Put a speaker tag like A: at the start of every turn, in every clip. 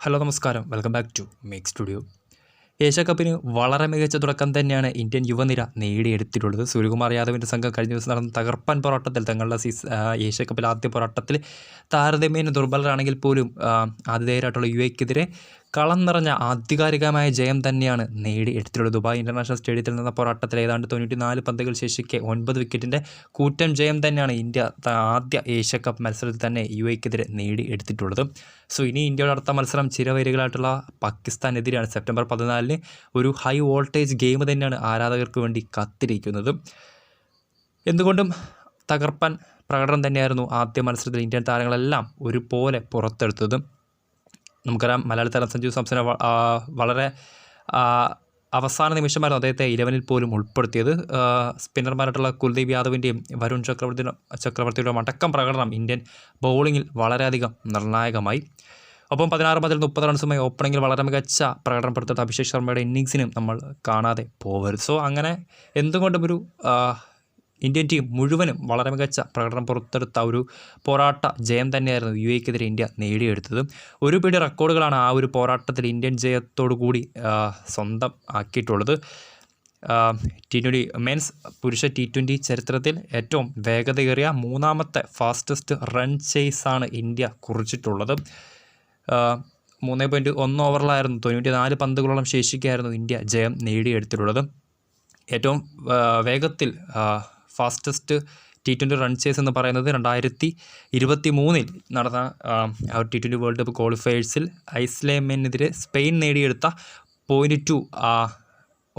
A: Hello നമസ്കാരം. Welcome back to make studio Asia കപ്പിന് വളരെ മികച്ച തുടക്കം തന്നെയാണ് ഇന്ത്യൻ യുവനിര നേടിയെടുത്തിട്ടുള്ളത്. സൂര്യകുമാർ യാദവിന്റെ സംഘം കഴിഞ്ഞ ദിവസം നടന്ന തകർപ്പൻ പോരാട്ടത്തിൽ തങ്ങളുടെ സീസ് ഏഷ്യ കപ്പിൽ ആദ്യ പോരാട്ടത്തിൽ താരതമ്യേന ദുർബലരാണെങ്കിൽ പോലും ആതിഥേയരായിട്ടുള്ള യു എക്കെതിരെ കളം നിറഞ്ഞ ആധികാരികമായ ജയം തന്നെയാണ് നേടിയെടുത്തിട്ടുള്ളത് ദുബായ് ഇന്റർനാഷണൽ സ്റ്റേഡിയത്തിൽ നിന്ന പോരാട്ടത്തിൽ ഏതാണ്ട് തൊണ്ണൂറ്റി നാല് പന്തുകൾ ശേഷിക്കെ ഒൻപത് വിക്കറ്റിന്റെ കൂറ്റൻ ജയം തന്നെയാണ് ഇന്ത്യ ആദ്യ ഏഷ്യ കപ്പ് മത്സരത്തിൽ തന്നെ യു എക്കെതിരെ നേടിയെടുത്തിട്ടുള്ളത് സോ ഇനി ഇന്ത്യയുടെ അടുത്ത മത്സരം ചിരവൈരികളായിട്ടുള്ള പാകിസ്ഥാനെതിരെയാണ്. സെപ്റ്റംബർ പതിനാലിന് ഒരു ഹൈ വോൾട്ടേജ് ഗെയിം തന്നെയാണ് ആരാധകർക്ക് വേണ്ടി കാത്തിരിക്കുന്നത്. എന്തുകൊണ്ടും തകർപ്പൻ പ്രകടനം തന്നെയായിരുന്നു ആദ്യ മത്സരത്തിൽ ഇന്ത്യൻ താരങ്ങളെല്ലാം ഒരുപോലെ പുറത്തെടുത്തത്. നമുക്കറിയാം മലയാളി താരം സഞ്ജു സാംസൺ വളരെ അവസാന നിമിഷമായിരുന്നു അദ്ദേഹത്തെ ഇലവനിൽ പോലും ഉൾപ്പെടുത്തിയത്. സ്പിന്നർമാരായിട്ടുള്ള കുൽദീപ് യാദവിന്റെയും വരുൺ ചക്രവർത്തി ചക്രവർത്തിയുടെ അടക്കം പ്രകടനം ഇന്ത്യൻ ബൗളിങ്ങിൽ വളരെയധികം നിർണായകമായി. ഒപ്പം പതിനാറ് മുതൽ മുപ്പത് റൺസുമായി ഓപ്പണിങ്ങിൽ വളരെ മികച്ച പ്രകടനം പുറത്തെടുത്ത അഭിഷേക് ശർമ്മയുടെ ഇന്നിങ്സിനും നമ്മൾ കാണാതെ പോകരുത് സോ അങ്ങനെ എന്തുകൊണ്ടും ഒരു ഇന്ത്യൻ ടീം മുഴുവനും വളരെ മികച്ച പ്രകടനം പുറത്തെടുത്ത ഒരു പോരാട്ട ജയം തന്നെയായിരുന്നു യു എക്കെതിരെ ഇന്ത്യ നേടിയെടുത്തത്. ഒരു പിടി റെക്കോർഡുകളാണ് ആ ഒരു പോരാട്ടത്തിൽ ഇന്ത്യൻ ജയത്തോടു കൂടി സ്വന്തം ആക്കിയിട്ടുള്ളത്. ടി ട്വന്റി മെൻസ് പുരുഷ ടി ട്വന്റി ചരിത്രത്തിൽ ഏറ്റവും വേഗതയേറിയ മൂന്നാമത്തെ ഫാസ്റ്റസ്റ്റ് റൺ ചേസാണ് ഇന്ത്യ കുറിച്ചിട്ടുള്ളത്. മൂന്ന് പോയിന്റ് ഒന്ന് ഓവറിലായിരുന്നു തൊണ്ണൂറ്റി നാല് പന്തുകളോളം ശേഷിക്കായിരുന്നു ഇന്ത്യ ജയം നേടിയെടുത്തിട്ടുള്ളത്. ഏറ്റവും വേഗത്തിൽ fastest T twenty run chase എന്ന് പറയുന്നത് രണ്ടായിരത്തി ഇരുപത്തി മൂന്നിൽ നടന്ന ആ ടി ട്വന്റി വേൾഡ് കപ്പ് ക്വാളിഫയേഴ്സിൽ ഐസ്ലേമിനെതിരെ സ്പെയിൻ നേടിയെടുത്ത പോയിന്റ് ടു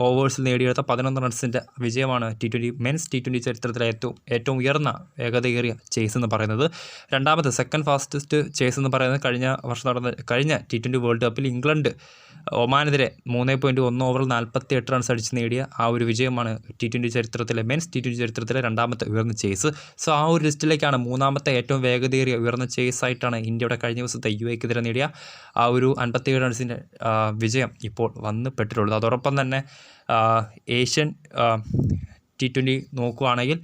A: ഓവേഴ്സിൽ നേടിയെടുത്ത പതിനൊന്ന് റൺസിന്റെ വിജയമാണ് T twenty men's T twenty ചരിത്രത്തിലെ ഏറ്റവും ഏറ്റവും ഉയർന്ന വേഗതയേറിയ ചേസ് എന്ന് പറയുന്നത്. രണ്ടാമത് സെക്കൻഡ് ഫാസ്റ്റസ്റ്റ് ചേസ് എന്ന് പറയുന്നത് കഴിഞ്ഞ വർഷം നടന്ന കഴിഞ്ഞ ടി ട്വന്റി വേൾഡ് കപ്പിൽ ഇംഗ്ലണ്ട് ഒമാനെതിരെ മൂന്ന് പോയിന്റ് ഒന്ന് ഓവറിൽ നാൽപ്പത്തി എട്ട് റൺസ് അടിച്ച് നേടിയ ആ ഒരു വിജയമാണ് ടി ട്വന്റി ചരിത്രത്തിലെ മെൻസ് ടി ട്വന്റി ചരിത്രത്തിലെ രണ്ടാമത്തെ ഉയർന്ന ചേസ്. സോ ആ ഒരു ലിസ്റ്റിലേക്കാണ് മൂന്നാമത്തെ ഏറ്റവും വേഗതയേറിയ ഉയർന്ന ചേസ് ആയിട്ടാണ് ഇന്ത്യയുടെ കഴിഞ്ഞ ദിവസത്തെ യു എക്കെതിരെ നേടിയ ആ ഒരു അൻപത്തിയേഴ് റൺസിന്റെ വിജയം ഇപ്പോൾ വന്ന് പെട്ടിട്ടുള്ളത് അതോടൊപ്പം തന്നെ ഏഷ്യൻ ടി ട്വന്റി നോക്കുകയാണെങ്കിൽ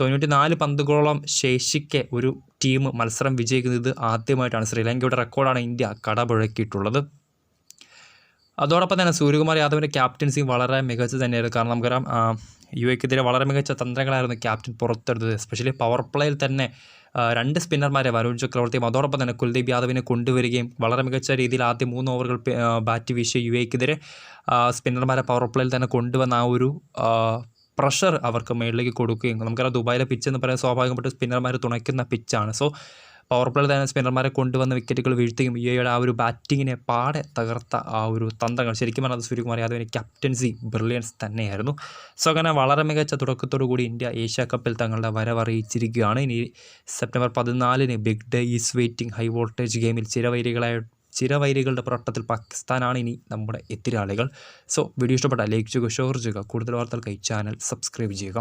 A: തൊണ്ണൂറ്റി നാല് പന്തുകളോളം ശേഷിക്കെ ഒരു ടീം മത്സരം വിജയിക്കുന്നത് ആദ്യമായിട്ടാണ്. ശ്രീലങ്കയുടെ റെക്കോർഡാണ് ഇന്ത്യ കടപുഴക്കിയിട്ടുള്ളത്. അതോടൊപ്പം തന്നെ സൂര്യകുമാർ യാദവിന്റെ ക്യാപ്റ്റൻസി വളരെ മികച്ചത് തന്നെയായിരുന്നു. കാരണം നമുക്കറിയാം യു എക്കെതിരെ വളരെ മികച്ച തന്ത്രങ്ങളായിരുന്നു ക്യാപ്റ്റൻ പുറത്തെടുത്തത്. എസ്പെഷ്യലി പവർ പ്ലേയിൽ തന്നെ രണ്ട് സ്പിന്നർമാരെ വരുൺ ചക്രവർത്തിയും അതോടൊപ്പം തന്നെ കുൽദീപ് യാദവിനെ കൊണ്ടുവരികയും വളരെ മികച്ച രീതിയിൽ ആദ്യ മൂന്ന് ഓവറുകൾ ബാറ്റ് വീശിയ യു എക്കെതിരെ സ്പിന്നർമാരെ പവർ പ്ലേയിൽ തന്നെ കൊണ്ടുവന്ന ആ ഒരു പ്രഷർ അവർക്ക് മേളിലേക്ക് കൊടുക്കുകയും നമുക്കറിയാം ദുബായിലെ പിച്ച് എന്ന് പറയുന്നത് സ്വാഭാവികമായിട്ട് സ്പിന്നർമാർ തുണയ്ക്കുന്ന പിച്ചാണ് സോ പവർ പ്ലേയിൽ തന്നെ സ്പിന്നർമാരെ കൊണ്ടുവന്ന വിക്കറ്റുകൾ വീഴ്ത്തുകയും യു എയുടെ ആ ഒരു ബാറ്റിങ്ങിനെ പാടെ തകർത്ത ആ ഒരു തന്ത്രങ്ങൾ ശരിക്കും പറഞ്ഞാൽ സൂര്യകുമാർ യാദവിന്റെ ക്യാപ്റ്റൻസി ബ്രില്യൻസ് തന്നെയായിരുന്നു. സോ അങ്ങനെ വളരെ മികച്ച തുടക്കത്തോടു കൂടി ഇന്ത്യ ഏഷ്യ കപ്പിൽ തങ്ങളുടെ വരവറിയിച്ചിരിക്കുകയാണ്. ഇനി സെപ്റ്റംബർ പതിനാലിന് big day is waiting high voltage ഗെയിമിൽ ചിരവൈരികളായ ചിരവൈരികളുടെ പുറട്ടത്തിൽ പാകിസ്ഥാനാണ് ഇനി നമ്മുടെ എതിരാളികൾ. സോ വീഡിയോ ഇഷ്ടപ്പെട്ട ലൈക്ക് ചെയ്യുക ഷെയർ ചെയ്യുക. കൂടുതൽ വാർത്തകൾക്കായി ചാനൽ സബ്സ്ക്രൈബ് ചെയ്യുക.